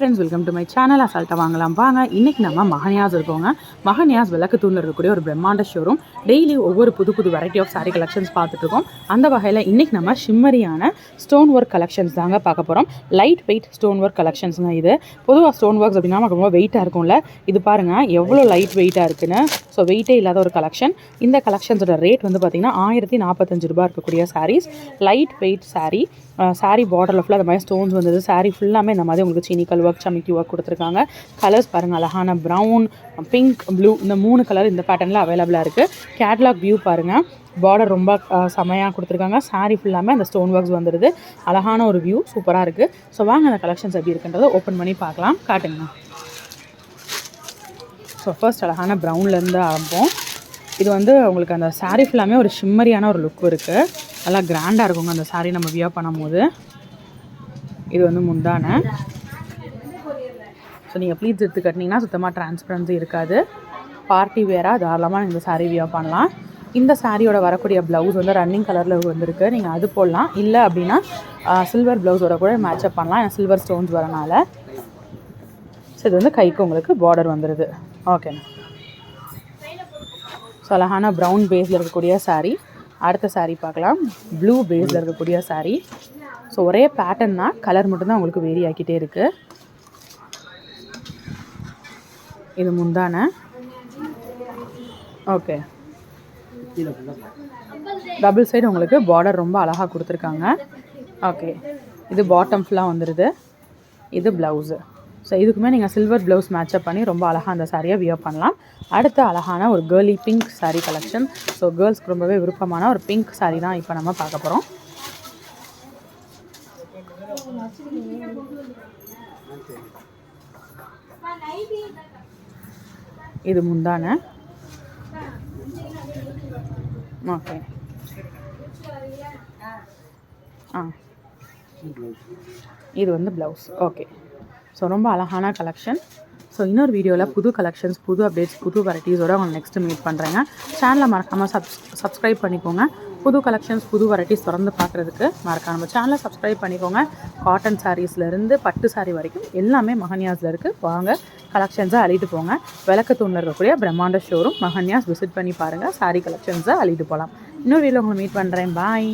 Friends welcome to my channel அசால்ட்டாக வாங்கலாம். வாங்க இன்றைக்கி நம்ம மகனியாஸ் இருக்கோங்க. மகனியாஸ் விளக்கு தூணில் இருக்கக்கூடிய ஒரு பிரம்மாண்ட ஷோரூம் டெய்லி ஒவ்வொரு புது புது வெரைட்டி ஆஃப் சாரீ கலெக்ஷன்ஸ் பார்த்துட்ருக்கோம் அந்த வகையில் இன்றைக்கி நம்ம ஷிம்மரியான ஸ்டோன் ஒர்க் கலெக்ஷன்ஸ் தாங்க பார்க்க போகிறோம் லைட் வெயிட் ஸ்டோன் ஒர்க் கலெக்ஷன்ஸுங்க இது. பொதுவாக ஸ்டோன் ஒர்க்ஸ் அப்படின்னா நமக்கு ரொம்ப வெயிட்டாக இருக்கும்ல. இது பாருங்கள் எவ்வளோ லைட் வெயிட்டாக இருக்குன்னு. ஸோ வெயிட்டே இல்லாத ஒரு கலெக்ஷன் இந்த கலெக்ஷன்ஸோட ரேட் வந்து பார்த்திங்கன்னா ஆயிரத்தி நாற்பத்தஞ்சு ரூபாய் இருக்கக்கூடிய sarees light weight saree saree பார்டரில் ஃபுல்லாக அந்த மாதிரி ஸ்டோன்ஸ் வந்தது. சாரீ ஃபுல்லாமே இந்த மாதிரி உங்களுக்கு சீனிக்கல் ஒர்க் சமிக்கி ஒர்க் கொடுத்துருக்காங்க. கலர்ஸ் பாருங்கள் அழகான ப்ரௌன் பிங்க் ப்ளூ இந்த மூணு கலர் இந்த பேட்டர்னில் அவைலபிளாக இருக்குது கேட்லாக் வியூ பாருங்கள் பார்டர் ரொம்ப செமையாக கொடுத்துருக்காங்க. Saree ஃபுல்லாமே அந்த ஸ்டோன் ஒர்க்ஸ் வந்துடுது அழகான ஒரு வியூ சூப்பராக இருக்குது ஸோ வாங்க அந்த கலெக்ஷன்ஸ் எப்படி இருக்குன்றதை ஓப்பன் பண்ணி பார்க்கலாம். காட்டுங்க. ஸோ ஃபர்ஸ்ட் அழகான ப்ரௌன்லேருந்து ஆரம்பம் இது வந்து உங்களுக்கு அந்த சாரீ ஃபுல்லாமே ஒரு ஷிம்மரியான ஒரு லுக் இருக்குது நல்லா கிராண்டாக இருக்குங்க அந்த சாரீ நம்ம வியர் பண்ணும்போது. இது வந்து முந்தான. ஸோ நீங்கள் ப்ளீட்ஸ் எடுத்து கட்டினீங்கன்னா சுத்தமாக டிரான்ஸ்பரன்சி இருக்காது. பார்ட்டி வேராக தாராளமாக இந்த சாரீ வியர் பண்ணலாம். இந்த சாரியோட வரக்கூடிய ப்ளவுஸ் வந்து ரன்னிங் கலரில் வந்திருக்கு. நீங்கள் அது போடலாம். இல்லை அப்படின்னா சில்வர் ப்ளவுஸோட கூட மேட்சப் பண்ணலாம். ஏன்னா சில்வர் ஸ்டோன்ஸ் வரனால. ஸோ இது வந்து கைக்கு உங்களுக்கு பார்டர் வந்துடுது ஓகேண்ணா ஸோ அழகான ப்ரௌன் பேஸில் இருக்கக்கூடிய சாரீ அடுத்த saree பார்க்கலாம். ப்ளூ பேஸில் இருக்கக்கூடிய saree. ஸோ ஒரே பேட்டர்ன்னா கலர் மட்டும்தான் உங்களுக்கு வேரி ஆக்கிட்டே இருக்குது இது முந்தான. ஓகே டபுள் சைடு உங்களுக்கு பார்டர் ரொம்ப அழகாக கொடுத்துருக்காங்க. ஓகே இது பாட்டம் ஃபுல்லாக வந்துடுது இது ப்ளவுஸு ஸோ இதுக்குமே நீங்கள் சில்வர் ப்ளவுஸ் மேட்சப் பண்ணி ரொம்ப அழகாக அந்த சாரியை வியர் பண்ணலாம். அடுத்த அழகான ஒரு girly pink saree collection so கேர்ள்ஸ்க்கு ரொம்பவே விருப்பமான ஒரு பிங்க் சாரீ தான் இப்போ நம்ம பார்க்க போகிறோம் இது முந்தான. ஓகே. ஆ. இது வந்து ப்ளவுஸ் ஓகே. ஸோ ரொம்ப அழகான கலெக்ஷன் ஸோ இன்னொரு வீடியோவில் புது கலெக்ஷன்ஸ் புது அப்டேட்ஸ் புது வெரைட்டிஸோட அவங்க நெக்ஸ்ட்டு மீட் பண்ணுறேங்க சேனலை மறக்காமல் சப்ஸ் சப்ஸ்கிரைப் பண்ணிக்கோங்க. புது கலெக்ஷன்ஸ் புது வெரைட்டிஸ் தொடர்ந்து பார்க்குறதுக்கு மறக்காம நம்ம சேனலை சப்ஸ்கிரைப் பண்ணிக்கோங்க. காட்டன் சாரீஸ்லேருந்து பட்டு சாரீ வரைக்கும் எல்லாமே மகன்யாஸில் இருக்குது வாங்க கலெக்ஷன்ஸை அழிட்டு போங்க. விளக்கு தூணில் இருக்கக்கூடிய பிரம்மாண்ட ஷோரூம் மகன்யாஸ் விசிட் பண்ணி பாருங்கள் சாரீ கலெக்ஷன்ஸை அழிட்டு போகலாம் இன்னொரு வீடியோ உங்களை மீட் பண்ணுறேன் பாய்